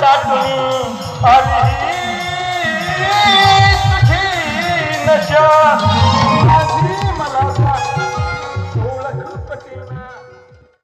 दाटून आली तुझी नशा.